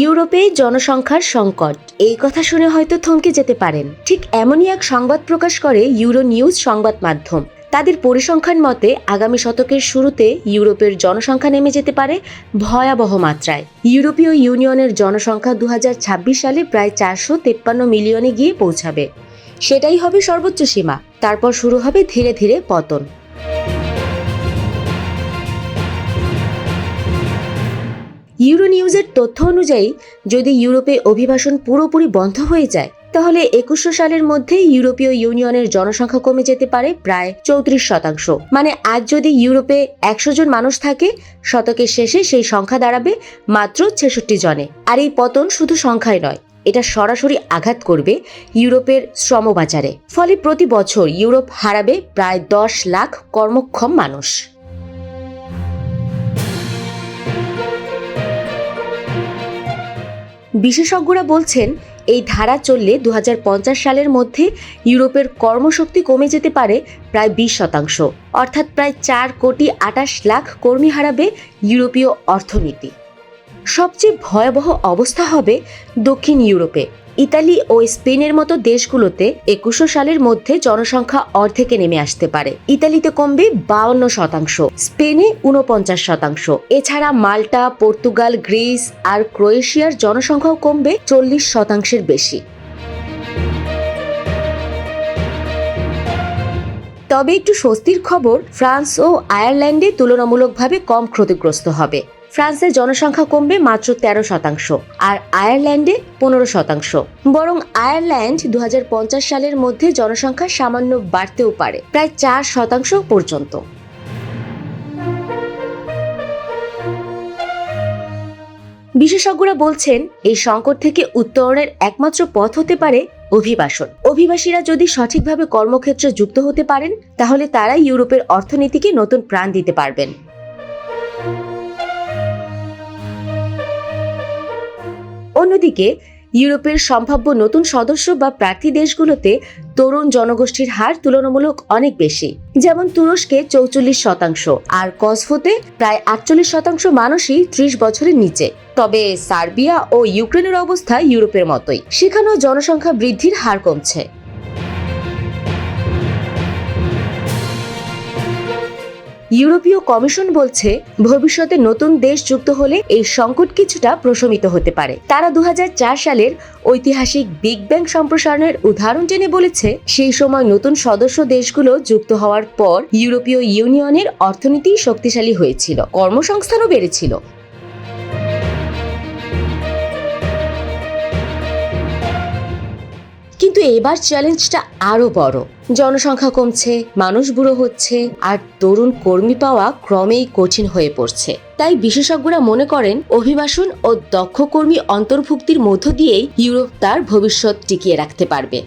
ইউরোপে জনসংখ্যার সংকট। এই কথা শুনে হয়তো থমকে যেতে পারেন। ঠিক এমনই এক সংবাদ প্রকাশ করে ইউরো নিউজ সংবাদ মাধ্যম। তাদের পরিসংখ্যান মতে, আগামী শতকের শুরুতে ইউরোপের জনসংখ্যা নেমে যেতে পারে ভয়াবহ মাত্রায়। ইউরোপীয় ইউনিয়নের জনসংখ্যা দু হাজার ছাব্বিশ সালে প্রায় চারশো তেপ্পান্ন মিলিয়নে গিয়ে পৌঁছাবে। সেটাই হবে সর্বোচ্চ সীমা। তারপর শুরু হবে ধীরে ধীরে পতন। ইউরো নিউজের তথ্য অনুযায়ী, যদি ইউরোপে অভিবাসন পুরোপুরি বন্ধ হয়ে যায়, তাহলে একুশশো সালের মধ্যে ইউরোপীয় ইউনিয়নের জনসংখ্যা কমে যেতে পারে প্রায় চৌত্রিশ শতাংশ। মানে আজ যদি ইউরোপে একশো জন মানুষ থাকে, শতকের শেষে সেই সংখ্যা দাঁড়াবে মাত্র ছেষট্টি জনে। আর এই পতন শুধু সংখ্যায় নয়, এটা সরাসরি আঘাত করবে ইউরোপের শ্রমবাজারে। ফলে প্রতি বছর ইউরোপ হারাবে প্রায় দশ লাখ কর্মক্ষম মানুষ। বিশেষজ্ঞরা বলছেন, এই ধারা চললে দু হাজার পঞ্চাশ সালের মধ্যে ইউরোপের কর্মশক্তি কমে যেতে পারে প্রায় বিশ শতাংশ। অর্থাৎ প্রায় চার কোটি আটাশ লাখ কর্মী হারাবে ইউরোপীয় অর্থনীতি। সবচেয়ে ভয়াবহ অবস্থা হবে দক্ষিণ ইউরোপে। ইতালি ও স্পেনের মতো দেশগুলোতে একুশো সালের মধ্যে জনসংখ্যা অর্ধেকে নেমে আসতে পারে। ইতালিতে কমবে বাউন্ন শতাংশ, স্পেনে উনপঞ্চাশ শতাংশ। এছাড়া মাল্টা, পর্তুগাল, গ্রিস আর ক্রোয়েশিয়ার জনসংখ্যাও কমবে চল্লিশ শতাংশের বেশি। তবে একটু স্বস্তির খবর, ফ্রান্স ও আয়ারল্যান্ডে তুলনামূলকভাবে কম ক্ষতিগ্রস্ত হবে। ফ্রান্সের জনসংখ্যা কমবে মাত্র তেরো শতাংশ আর আয়ারল্যান্ডে পনেরো শতাংশ। বরং আয়ারল্যান্ড দু হাজার পঞ্চাশ সালের মধ্যে জনসংখ্যা সামান্য বাড়তেও পারে, প্রায় চার শতাংশ পর্যন্ত। বিশেষজ্ঞরা বলছেন, এই সংকট থেকে উত্তরণের একমাত্র পথ হতে পারে অভিবাসন। অভিবাসীরা যদি সঠিকভাবে কর্মক্ষেত্রে যুক্ত হতে পারেন, তাহলে তারাই ইউরোপের অর্থনীতিকে নতুন প্রাণ দিতে পারবেন। অন্যদিকে, ইউরোপের সম্ভাব্য নতুন সদস্য বা প্রার্থী দেশগুলোতে তরুণ জনগোষ্ঠীর হার তুলনামূলক অনেক বেশি। যেমন তুরস্কে চৌচল্লিশ শতাংশ, আর কসফোতে প্রায় আটচল্লিশ শতাংশ মানুষই ত্রিশ বছরের নিচে। তবে সার্বিয়া ও ইউক্রেনের অবস্থা ইউরোপের মতোই। সেখানেও জনসংখ্যা বৃদ্ধির হার কমছে। ইউরোপীয় কমিশন বলছে, ভবিষ্যতে নতুন দেশ যুক্ত হলে এই সংকট কিছুটা প্রশমিত হতে পারে। তারা দু হাজার চার সালের ঐতিহাসিক বিগ ব্যাং সম্প্রসারণের উদাহরণ টেনে বলেছে, সেই সময় নতুন সদস্য দেশগুলো যুক্ত হওয়ার পর ইউরোপীয় ইউনিয়নের অর্থনীতি শক্তিশালী হয়েছিল, কর্মসংস্থানও বেড়েছিল। কিন্তু এবার চ্যালেঞ্জটা আরও বড়। জনসংখ্যা কমছে, মানুষ বুড়ো হচ্ছে, আর তরুণ কর্মী পাওয়া ক্রমেই কঠিন হয়ে পড়ছে। তাই বিশেষজ্ঞরা মনে করেন, অভিবাসন ও দক্ষ কর্মী অন্তর্ভুক্তির মধ্য দিয়েই ইউরোপ তার ভবিষ্যৎ টিকিয়ে রাখতে পারবে।